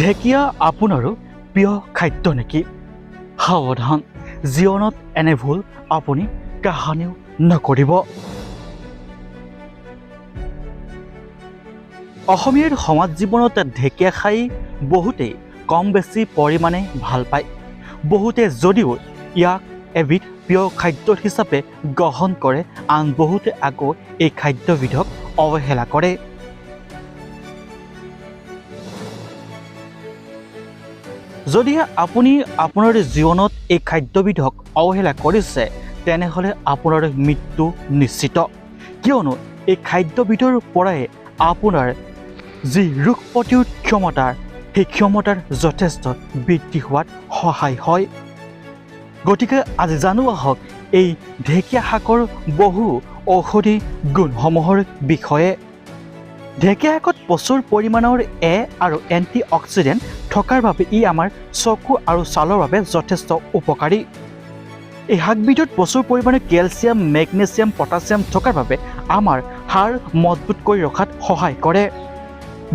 ঢেকীয়া আপোনাৰো প্ৰিয় খাদ্য নেকি? সাৱধান জীৱনত এনে ভুল আপুনি কাহানিও নকৰিব। অসমীয়াৰ সমাজ জীৱনত ঢেকীয়া খাই বহুতেই কম বেছি পৰিমাণে ভালো পায়। বহুতে যদিও ইয়াক এবিধ প্ৰিয় খাদ্য হিচাপে গ্ৰহণ কৰে, আন বহুতে আকৌ এই খাদ্যবিধক অৱহেলা কৰে। যদি আপুনি আপোনাৰ জীৱনত এই খাদ্যবিধক অৱহেলা কৰিছে, তেনেহ'লে আপোনাৰ মৃত্যু নিশ্চিত। কিয়নো এই খাদ্যবিধৰ পৰাই আপোনাৰ যি ৰোগ প্ৰতিৰোধ ক্ষমতাৰ সেই ক্ষমতাৰ যথেষ্ট বৃদ্ধি হোৱাত সহায় হয়। গতিকে আজি জানো আহক, এই ঢেকীয়া শাকৰ বহু ঔষধি গুণসমূহৰ বিষয়ে। ঢেকীয়া শাকত প্ৰচুৰ পৰিমাণৰ এ আৰু এণ্টি অক্সিডেণ্ট থকাৰ বাবে ই আমাৰ চকু আৰু ছালৰ বাবে যথেষ্ট উপকাৰী। এই শাকবিধত প্ৰচুৰ পৰিমাণে কেলছিয়াম, মেগনেছিয়াম, পটাছিয়াম থকাৰ বাবে আমাৰ হাড় মজবুত কৰি ৰখাত সহায় কৰে।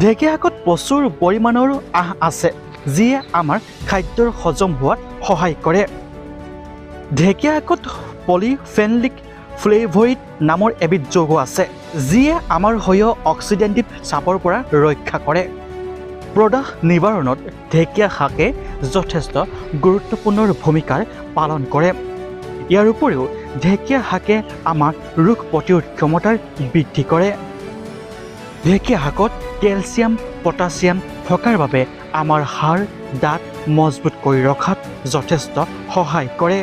ঢেকীয়া শাকত প্ৰচুৰ পৰিমাণৰ আঁহ আছে, যিয়ে আমাৰ খাদ্যৰ হজম হোৱাত সহায় কৰে। ঢেকীয়া শাকত পলিফেনলিক ফ্লেভইড নামৰ এবিধ যৌগ আছে, যিয়ে আমাৰ শৰীৰৰ অক্সিডেণ্টিভ চাপৰ পৰা ৰক্ষা কৰে। প্ৰদাহ নিবাৰণত ঢেকীয়া শাকে যথেষ্ট গুৰুত্বপূৰ্ণ ভূমিকাৰ পালন কৰে। ইয়াৰ উপৰিও ঢেকীয়া শাকে আমাৰ ৰোগ প্ৰতিৰোধ ক্ষমতাৰ বৃদ্ধি কৰে। ঢেকীয়া শাকত কেলছিয়াম পটাছিয়াম থকাৰ বাবে আমাৰ হাড় দাঁত মজবুত কৰি ৰখাত যথেষ্ট সহায় কৰে।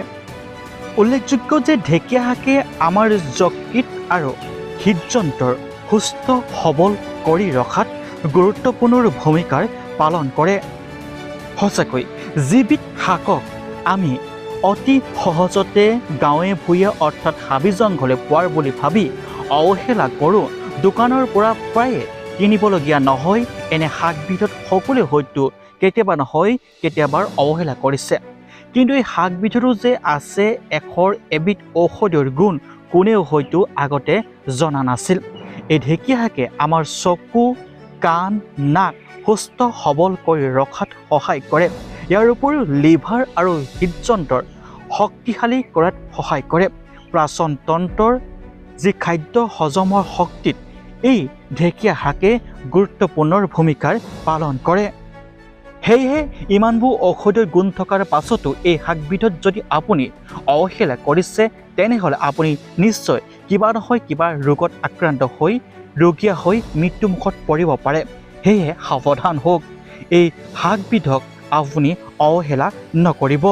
উল্লেখযোগ্য যে ঢেকীয়া শাকে আমাৰ যকৃত আৰু হৃদযন্ত্ৰৰ সুস্থ সবল কৰি ৰখাত গুৰুত্বপূৰ্ণ ভূমিকাৰ পালন কৰে। সঁচাকৈ যিবিধ শাকক আমি অতি সহজতে গাঁৱে ভূঞে অৰ্থাৎ হাবি জংঘলে পোৱাৰ বুলি ভাবি অৱহেলা কৰোঁ। দোকানৰ পৰা প্ৰায়ে কিনিবলগীয়া নহয়, এনে শাকবিধত সকলোৱে হয়তো কেতিয়াবা নহয় কেতিয়াবা অৱহেলা কৰিছে। কিন্তু এই শাকবিধতো যে আছে এশৰ এবিধ ঔষধৰ গুণ, কোনেও হয়তো আগতে জনা নাছিল। এই ঢেকীয়া শাকে আমাৰ চকু কাণ নাক সুস্থ সবল কৰি ৰখাত সহায় কৰে। ইয়াৰ উপৰিও লিভাৰ আৰু হৃদযন্ত্ৰৰ শক্তিশালী কৰাত সহায় কৰে। প্ৰাচন তন্ত্ৰৰ যি খাদ্য হজমৰ শক্তিত এই ঢেকীয়া শাকে গুৰুত্বপূৰ্ণ ভূমিকাৰ পালন কৰে। সেয়েহে ইমানবোৰ ঔষধৰ গুণ থকাৰ পাছতো এই শাকবিধত যদি আপুনি অৱহেলা কৰিছে, তেনেহ'লে আপুনি নিশ্চয় কিবা নহয় কিবা ৰোগত আক্ৰান্ত হৈ, ৰোগীয়া হৈ মৃত্যুমুখত পৰিব পাৰে। সেয়েহে সাৱধান হওক। এই শাকবিধক আপুনি অৱহেলা নকৰিব।